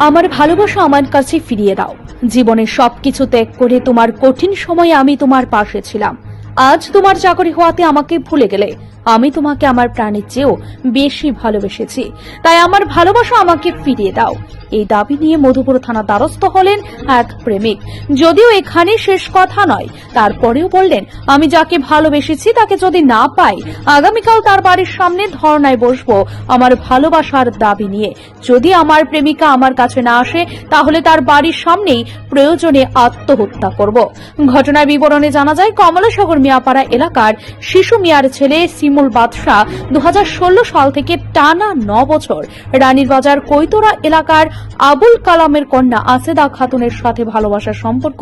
আমার ভালোবাসা আমার কাছে ফিরিয়ে দাও। জীবনের সবকিছু ত্যাগ করে তোমার কঠিন সময়ে আমি তোমার পাশে ছিলাম। আজ তোমার চাকরি হওয়াতে আমাকে ভুলে গেলে। আমি তোমাকে আমার প্রাণের চেয়েও বেশি ভালোবেসেছি। তাই আমার ভালোবাসা আমাকে ফিরিয়ে দাও। এই দাবি নিয়ে মধুপুর থানা দ্বারস্থ হলেন এক প্রেমিক। যদিও এখানে শেষ কথা নয়, তারপরেও বললেন, আমি যাকে ভালোবেসেছি তাকে যদি না পাই, আগামীকাল তার বাড়ির সামনে ধর্নায় বসবো আমার ভালোবাসার দাবি নিয়ে। যদি আমার প্রেমিকা আমার কাছে না আসে, তাহলে তার বাড়ির সামনেই প্রয়োজনে আত্মহত্যা করব। ঘটনার বিবরণে জানা যায়, কমলাসাগর মিয়াপাড়া এলাকার শিশু মিয়ার ছেলে সিমুল বাদশাহ দু হাজার ষোলো সাল থেকে টানা ন বছর রানীর বাজার কৈতরা এলাকার আবুল কালামের কন্যা আসেদা খাতুনের সাথে ভালোবাসার সম্পর্ক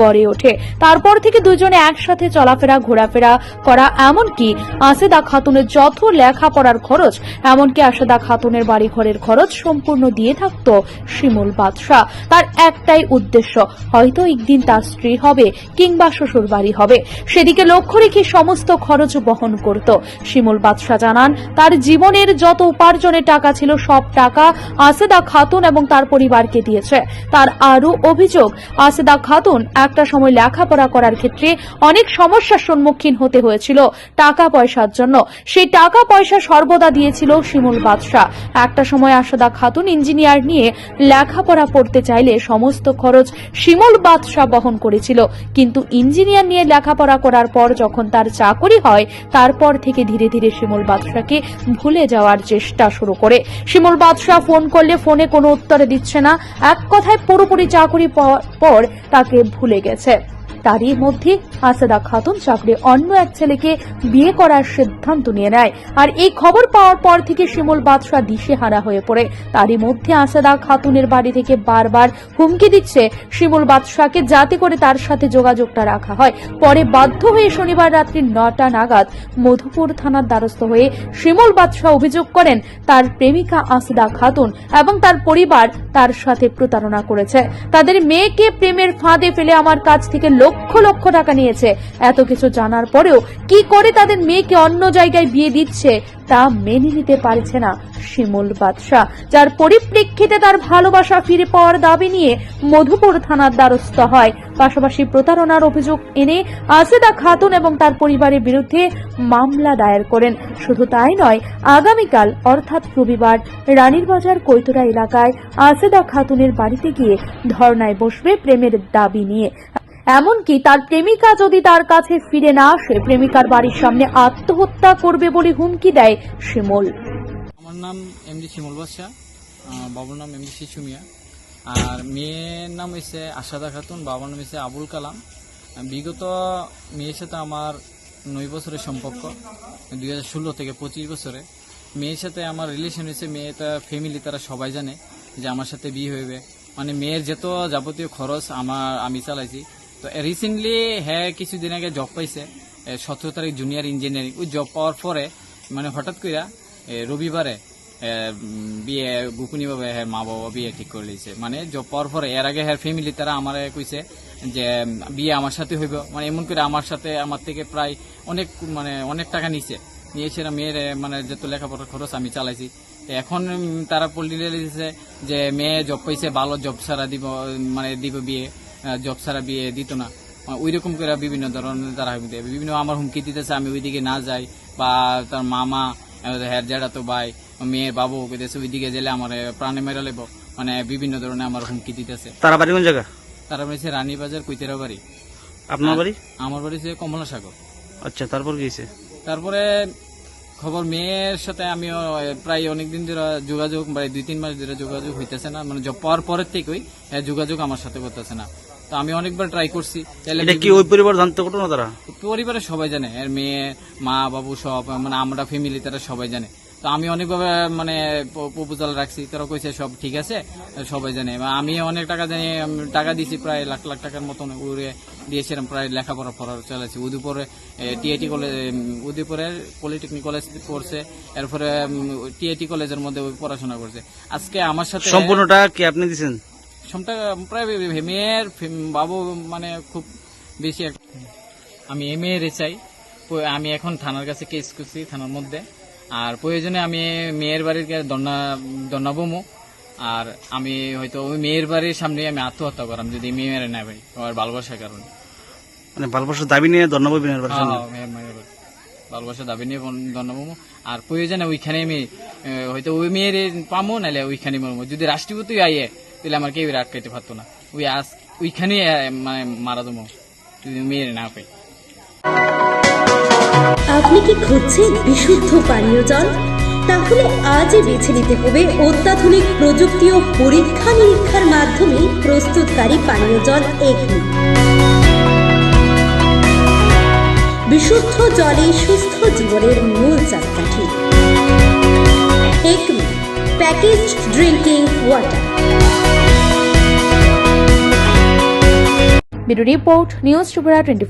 গড়ে ওঠে। তারপর থেকে দুজনে একসাথে চলাফেরা, ঘোরাফেরা করা, এমনকি আসেদা খাতুনের যত লেখাপড়ার খরচ, এমনকি আসেদা খাতুনের বাড়ি ঘরের খরচ সম্পূর্ণ দিয়ে থাকতো শিমুল বাদশাহ। তার একটাই উদ্দেশ্য, হয়তো একদিন তার স্ত্রী হবে কিংবা শ্বশুর বাড়ি হবে। সেদিকে লক্ষ্য রেখে সমস্ত খরচ বহন করত। শিমুল বাদশাহ জানান, তার জীবনের যত উপার্জনের টাকা ছিল সব টাকা আসেদা খাতুন এবং তার পরিবারকে দিয়েছে। তার আরও অভিযোগ, আসেদা খাতুন একটা সময় লেখাপড়া করার ক্ষেত্রে অনেক সমস্যার সম্মুখীন হতে হয়েছিল টাকা পয়সার জন্য। সেই টাকা পয়সা সর্বদা দিয়েছিল শিমুল বাদশাহ। একটা সময় আসেদা খাতুন ইঞ্জিনিয়ার নিয়ে লেখাপড়া পড়তে চাইলে সমস্ত খরচ শিমুল বাদশাহ বহন করেছিল। কিন্তু ইঞ্জিনিয়ার নিয়ে লেখাপড়া করার পর যখন তার চাকরি হয়, তারপর থেকে ধীরে ধীরে শিমুল বাদশাকে ভুলে যাওয়ার চেষ্টা শুরু করে। শিমুল বাদশাহ ফোন করলে ফোনে কোনো উত্তরে দিচ্ছে না। এক কথায় পুরোপুরি চাকরি পাওয়ার পর তাকে ভুলে গেছে। তারই মধ্যে আসাদা খাতুন চাকরি অন্য এক ছেলেকে বিয়ে করার সিদ্ধান্ত নিয়ে নেয়। আর এই খবর পাওয়ার পর থেকে শিমুল বাদশাহ দিশেহারা হয়ে পড়ে। তারই মধ্যে আসাদা খাতুনের বাড়ি থেকে বারবার হুমকি দিচ্ছে শিমুল বাদশাহকে, যাতে করে তার সাথে যোগাযোগটা রাখা হয়। পরে বাধ্য হয়ে শনিবার রাত্রি নটা নাগাদ মধুপুর থানার দ্বারস্থ হয়ে শিমুল বাদশাহ অভিযোগ করেন, তার প্রেমিকা আসদা খাতুন এবং তার পরিবার তার সাথে প্রতারণা করেছে। তাদের মেয়েকে প্রেমের ফাঁদে ফেলে আমার কাছ থেকে লক্ষ লক্ষ টাকা নিয়েছে এত কিছু জানার পরেও কি করে তাদের মেয়েকে অন্য জায়গায় বিয়ে দিচ্ছে তা মেনে নিতে পারছে না শিমুল বাদশাহ, যার পরিপ্রেক্ষিতে তার ভালোবাসা ফিরে পাওয়ার দাবি নিয়ে মধুপুর থানার দ্বারস্থ হয়। পাশাপাশি প্রতারণার অভিযোগ এনে আসেদা খাতুন এবং তার পরিবারের বিরুদ্ধে মামলা দায়ের করেন। শুধু তাই নয়, আগামীকাল, অর্থাৎ রবিবার, রানীর বাজার কৈতরা এলাকায় আসেদা খাতুনের বাড়িতে গিয়ে ধর্নায় বসবে প্রেমের দাবি নিয়ে। এমনকি তার প্রেমিকা যদি তার কাছে ফিরে না আসে প্রেমিকার বাড়ির সামনে আত্মহত্যা করবে বলে হুমকি দেয় শিমল। আমার নাম এমডি শিমুল আহ, বাবার নাম এমডি শিশু মিয়া। আর মেয়ের নাম হয়েছে আশাদা খাতুন বাবার নাম হচ্ছে আবুল কালাম। বিগত মেয়ের সাথে আমার নয় বছরের সম্পর্ক দুই হাজার ষোলো থেকে পঁচিশ বছরে। মেয়ের সাথে আমার রিলেশন হয়েছে মেয়ে তার ফ্যামিলি তারা সবাই জানে যে আমার সাথে বিয়ে হইবে। মানে মেয়ের যত যাবতীয় খরচ আমার আমি চালাইছি তো রিসেন্টলি হ্যাঁ কিছুদিন আগে জব পাইছে সতেরো তারিখ জুনিয়র ইঞ্জিনিয়ারিং ওই জব পাওয়ার পরে মানে হঠাৎ কইরা এ, রবিবারে বিয়ে গুকুনি ভাবে হ্যাঁ মা বাবা বিয়ে ঠিক করে লিয়েছে মানে জব পাওয়ার পরে এর আগে হ্যাঁ ফ্যামিলি তারা আমার কইছে যে বিয়ে আমার সাথে হইব। মানে এমন করে আমার সাথে আমার থেকে প্রায় অনেক মানে অনেক টাকা নিছে নিয়েছে না মেয়ের মানে যত লেখাপড়ার খরচ আমি চালাইছি। এখন তারা পল্লীলে দিছে যে মেয়ে জব পাইছে ভালো জব ছাড়া দিব মানে দিব বিয়ে। জব ছাড়া বিয়ে দিত না। ওই রকম করে বিভিন্ন ধরনের তারা হুমকি দেয় বিভিন্ন আমার হুমকি দিতেছে আমি ওইদিকে না যাই বা তার মামা হ্যার জেঠা তো ভাই মেয়ের বাবু কইতেছে ওইদিকে গেলে আমার প্রাণে মেরে লেব। মানে বিভিন্ন ধরনের আমার হুমকি দিতেছে। তারা বাড়ি কোন জায়গা? তারা বলেছে রানীবাজার কুইতেরা বাড়ি। আপনার বাড়ি? আমার বাড়ি হচ্ছে কমলা সাগর আচ্ছা তারপর গিয়েছে তারপরে খবর মেয়ের সাথে আমিও প্রায় অনেকদিন ধরে যোগাযোগ দুই তিন মাস ধরে যোগাযোগ হইতেছে না। মানে জব পাওয়ার পরের থেকেই যোগাযোগ আমার সাথে করতেছে না। তো আমি অনেকবার ট্রাই করছি। এটা কি ওই পরিবার জানতে করতো না তারা? পরিবারের সবাই জানে। এর মেয়ে মা বাবু সব মানে আমরা ফ্যামিলি তারা সবাই জানে। তো আমি অনেকভাবে মানে প্রপোজাল রাখছি। তারা কইছে সব ঠিক আছে। সবাই জানে। আমি অনেক টাকা জানি টাকা দিয়েছি প্রায় লাখ লাখ টাকার মতন উড়ে দিয়েছিলাম। প্রায় লেখাপড়া পড়া চলেছে। উদয়পুরে টিআইটি কলেজ উদয়পুরের পলিটেকনিক কলেজ পড়ছে এরপরে টিআইটি কলেজের মধ্যে পড়াশোনা করছে। আজকে আমার সাথে সম্পূর্ণটা কি আপনি দিছেন? সমটা প্রায় মেয়ের বাবু মানে খুব বেশি আমি এম এ চাই। আমি এখন থানার কাছে কেস করছি থানার মধ্যে। আর প্রয়োজনে আমি মেয়ের বাড়ির দন্না দন্নাবমু। আর আমি হয়তো ওই মেয়ের বাড়ির সামনে আমি আত্মহত্যা করাম যদি মেয়ে মেরে না ভাই আমার ভালোবাসার কারণে। মানে ভালোবাসার দাবি নিয়ে বাড়ি হ্যাঁ, মেয়ের মায়ের ভালোবাসার দাবি নিয়ে আর প্রয়োজনে ওইখানে আমি হয়তো ওই মেয়ের পামো নাহলে ওইখানে মরবো যদি রাষ্ট্রপতি আইয়ে তাহলে আমার কেউ আটকাইতে পারতো না। ওই আজ ওইখানে মানে মারা দেবো যদি মেয়ের না পাই আপনি কি খুঁজছেন বিশুদ্ধ পানীয় জল? তাহলে আজই বেছে নিতে হবে অত্যাধুনিক প্রযুক্তি ও পরীক্ষা নিরীক্ষার মাধ্যমে প্রস্তুতকারী পানীয় জল এগনি বিশুদ্ধ জলে সুস্থ জীবনের মূল চাকাঠি। Acme package drinking water. Bureau report news Tripura twenty